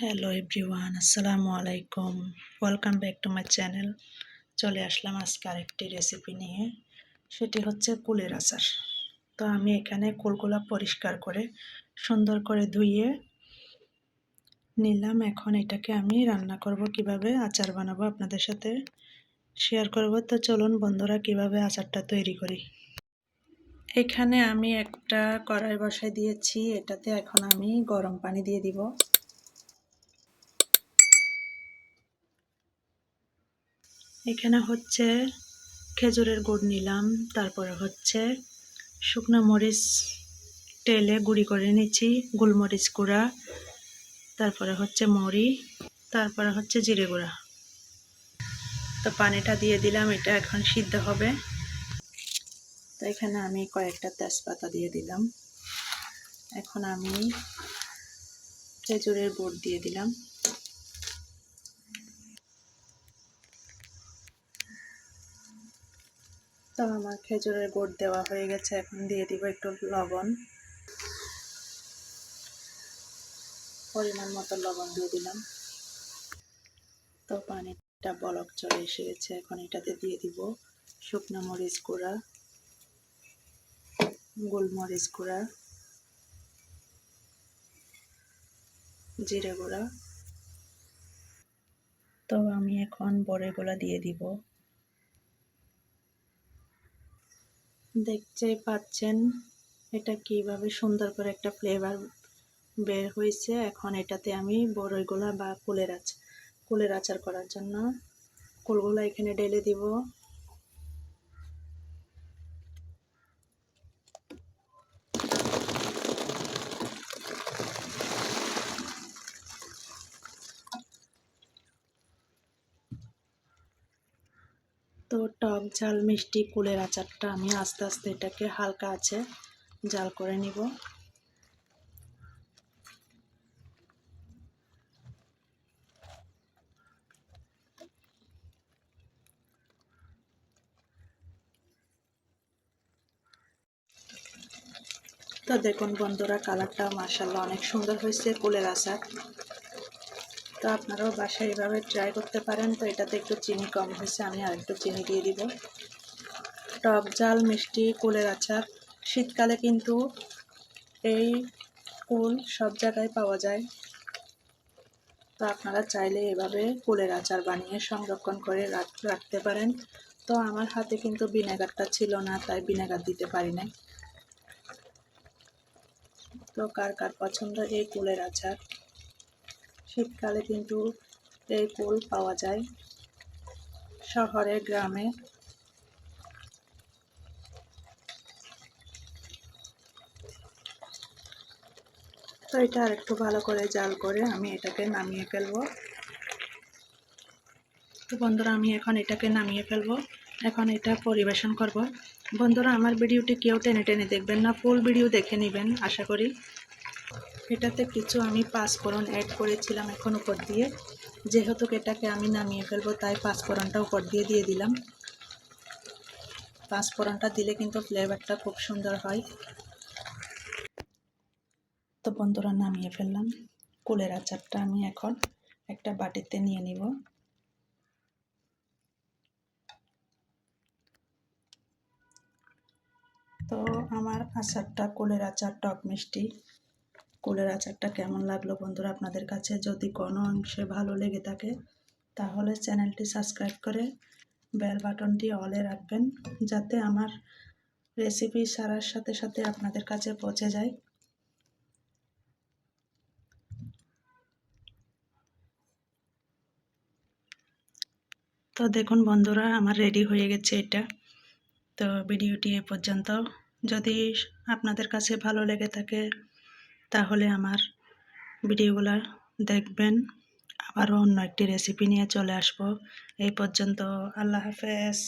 Hello everyone আসসালামু আলাইকুম welcome back to my channel চলে আসলাম আজকে আরেকটি রেসিপি নিয়ে। সেটি হচ্ছে কুলের আচার। তো আমি এখানে কুলগুলা পরিষ্কার করে সুন্দর করে ধুইয়ে নিলাম। এখন এটাকে আমি রান্না করব, কীভাবে আচার বানাবো আপনাদের সাথে শেয়ার করব। তো চলুন বন্ধুরা, কীভাবে আচারটা তৈরি করি। এখানে আমি একটা কড়াই বসাই দিয়েছি। এটাতে এখন আমি গরম পানি দিয়ে দিব। এখানে হচ্ছে খেজুরের গুড় নিলাম, তারপরে হচ্ছে শুকনো মরিচ তেলে গুঁড়ি করে নিচ্ছি, গোলমরিচ গুঁড়া, তারপরে হচ্ছে মরি, তারপরে হচ্ছে জিরে গুঁড়া। তো পানিটা দিয়ে দিলাম, এটা এখন সিদ্ধ হবে। তো এখানে আমি কয়েকটা তেজপাতা দিয়ে দিলাম। এখন আমি খেজুরের গুড় দিয়ে দিলাম। তো আমার খেজুরের গুড় দেওয়া হয়ে গেছে, এখন দিয়ে দিব একটু লবণ। পরিমাণ মতো লবণ দিয়ে দিলাম। তো পানিটা বলক চলে এসে গেছে এখন এটাতে দিয়ে দিব শুকনো মরিচ গুঁড়া, গোলমরিচ গুঁড়া, জিরে গুঁড়া। তো আমি এখন বড়েগুলা দিয়ে দিব। দেখতে পাচ্ছেন এটা কীভাবে সুন্দর করে একটা ফ্লেভার বের হয়েছে। এখন এটাতে আমি বড়ই গোলা বা কুলের আচার কুলের আচার করার জন্য কুলগুলো এখানে ঢেলে দিব। তো টক ঝাল, মিষ্টি কুলের আচারটা আমি আস্তে আস্তে এটাকে হালকা আছে জাল করে নিব। তো দেখুন বন্ধুরা, কালারটা মার্শাল্লাহ অনেক সুন্দর হয়েছে কুলের আচার। তো আপনারাও বাসায় এভাবে ট্রাই করতে পারেন। তো এটাতে একটু চিনি কম হয়েছে, আমি আর একটু চিনি দিয়ে দিব। টক জাল, মিষ্টি, কুলের আচার। শীতকালে কিন্তু এই কুল সব জায়গায় পাওয়া যায়। তো আপনারা চাইলে এভাবে কুলের আচার বানিয়ে সংরক্ষণ করে রাখতে পারেন। তো আমার হাতে কিন্তু ভিনেগারটা ছিল না, তাই ভিনেগার দিতে পারি নাই। তো কার কার পছন্দ এই কুলের আচার? শীতকালে কিন্তু এই কুল পাওয়া যায় শহরে, গ্রামে। তো এটা আর একটু ভালো করে জাল করে আমি এটাকে নামিয়ে ফেলব। তো বন্ধুরা, আমি এখন এটাকে নামিয়ে ফেলব। এখন এটা পরিবেশন করব। বন্ধুরা, আমার ভিডিওটি কেউ টেনে টেনে দেখবেন না, ফুল ভিডিও দেখে নেবেন, আশা করি। এটাতে কিছু আমি পাঁচফোড়ন অ্যাড করেছিলাম এখন উপর দিয়ে। যেহেতু এটাকে আমি নামিয়ে ফেলব, তাই পাঁচফোড়নটা উপর দিয়ে দিয়ে দিলাম। পাঁচফোড়নটা দিলে কিন্তু ফ্লেভারটা খুব সুন্দর হয়। তো বন্ধুরা, নামিয়ে ফেললাম। কুলের আচারটা আমি এখন একটা বাটিতে নিয়ে নিব। তো আমার আচারটা কুলের আচার টক মিষ্টি। কুলের আচারটা কেমন লাগল বন্ধুরা আপনাদের কাছে? যদি কোনো অংশে ভালো লেগে থাকে, তাহলে চ্যানেলটি সাবস্ক্রাইব করে বেল বাটনটি অলে রাখবেন, যাতে আমার রেসিপি সারার সাথে সাথে আপনাদের কাছে পৌঁছে যায়। তো দেখুন বন্ধুরা, আমার রেডি হয়ে গেছে এটা। তো ভিডিওটি এ পর্যন্ত। যদি আপনাদের কাছে ভালো লেগে থাকে তাহলে আমার ভিডিওগুলো দেখবেন। আবারও অন্য একটি রেসিপি নিয়ে চলে আসব। এই পর্যন্ত আল্লাহ হাফেজ।